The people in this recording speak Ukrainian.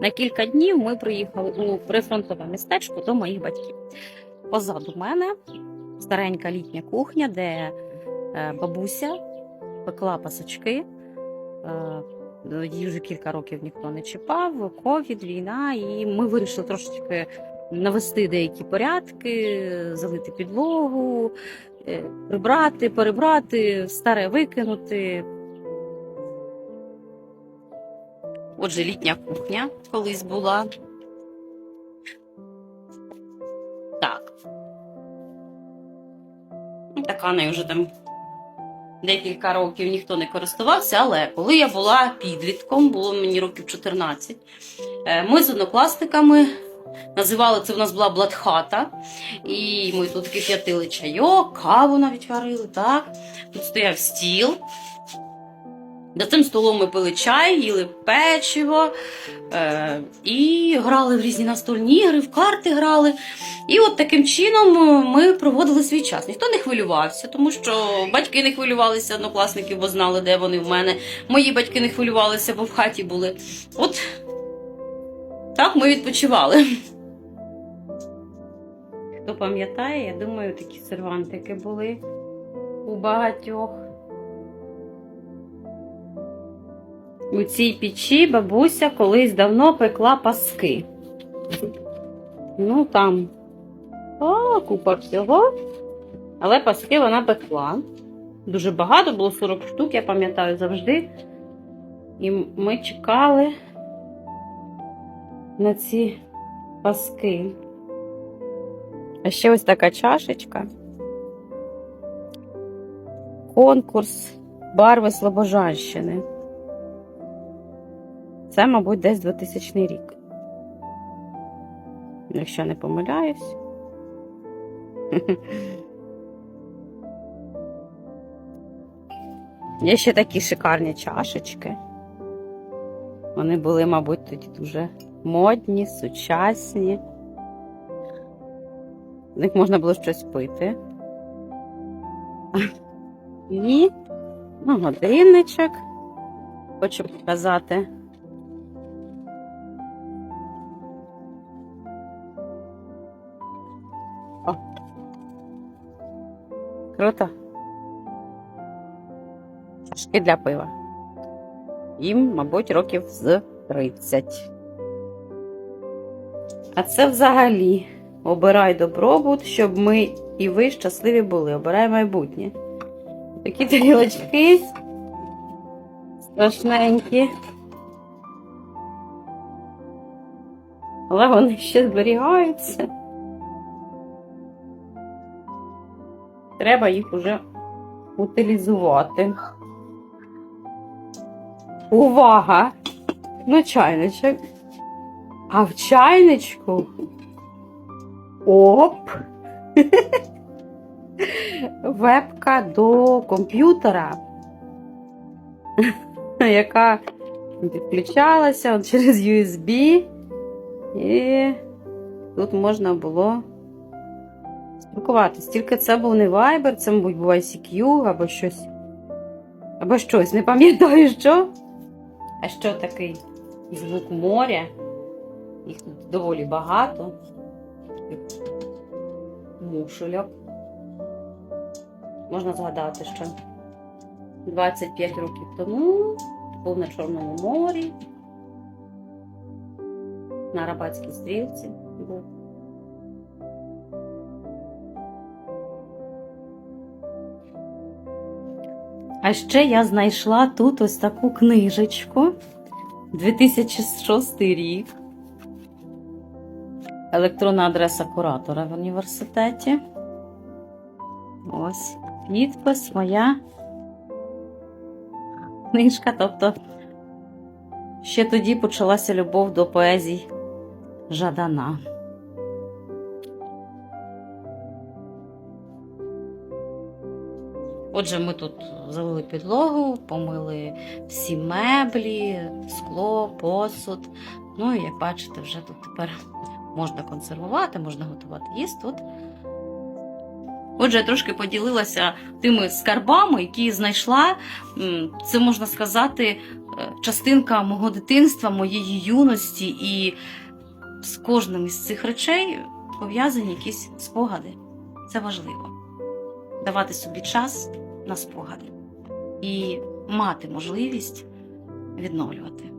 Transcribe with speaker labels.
Speaker 1: на кілька днів ми приїхали у прифронтове містечко до моїх батьків. Позаду мене старенька літня кухня, де е, бабуся пекла пасочки. Е, Її вже кілька років ніхто не чіпав, ковід, війна, і ми вирішили трошечки навести деякі порядки, залити підлогу, е, прибрати, перебрати, старе викинути. Отже, літня кухня колись була. Так. Ну, Така нею вже там декілька років ніхто не користувався, але коли я була підлітком, було мені років 14, е, ми з однокласниками називали це в нас була бладхата. І ми тут кип'ятили чайок, каву навіть варили, так. Тут стояв стіл. За цим столом ми пили чай, їли печиво е, і грали в різні настольні ігри, в карти грали. І от таким чином ми проводили свій час. Ніхто не хвилювався, тому що батьки не хвилювалися однокласників, бо знали, де вони в мене. Мої батьки не хвилювалися, бо в хаті були. От так ми відпочивали. Хто пам'ятає, я думаю, такі сервантики були у багатьох. У цій печі бабуся колись давно пекла паски. Ну там о, купа всього. Але паски вона пекла. Дуже багато, було 40 штук, я пам'ятаю завжди. І ми чекали на ці паски. А ще ось така чашечка. Конкурс барви Слобожанщини. Це, мабуть, десь 2000 рік. Якщо не помиляюсь. Є ще такі шикарні чашечки. Вони були, мабуть, тоді дуже модні, сучасні. В них можна було щось пити. І ну, годинничок. Хочу показати. Круто. Чашки для пива. Їм, мабуть, років з 30. А це взагалі обирай добробут, щоб ми і ви щасливі були. Обирай майбутнє. Такі тарілочки страшненькі. Але вони ще зберігаються. Треба їх уже утилізувати. Увага! На чайничок. А в чайничку. Оп! Вебка до комп'ютера, яка підключалася через USB. І тут можна було спілкуватись. Тільки це був не Viber, це, мабуть, був ICQ або щось. Або щось, не пам'ятаю що. А що такий звук моря? Їх тут доволі багато. Мушельок. Можна згадати, що 25 років тому був на Чорному морі, на Арабатській стрілці був. А ще я знайшла тут ось таку книжечку 2006 рік. Електронна адреса куратора в університеті. Ось підпис моя книжка. Тобто ще тоді почалася любов до поезій Жадана. Отже, ми тут залили підлогу, помили всі меблі, скло, посуд. Ну і як бачите, вже тут тепер можна консервувати, можна готувати їсти. Тут. Отже, я трошки поділилася тими скарбами, які знайшла. Це можна сказати е, частинка мого дитинства, моєї юності, і з кожним із цих речей пов'язані якісь спогади. Це важливо. Давати собі час на спогади і мати можливість відновлювати.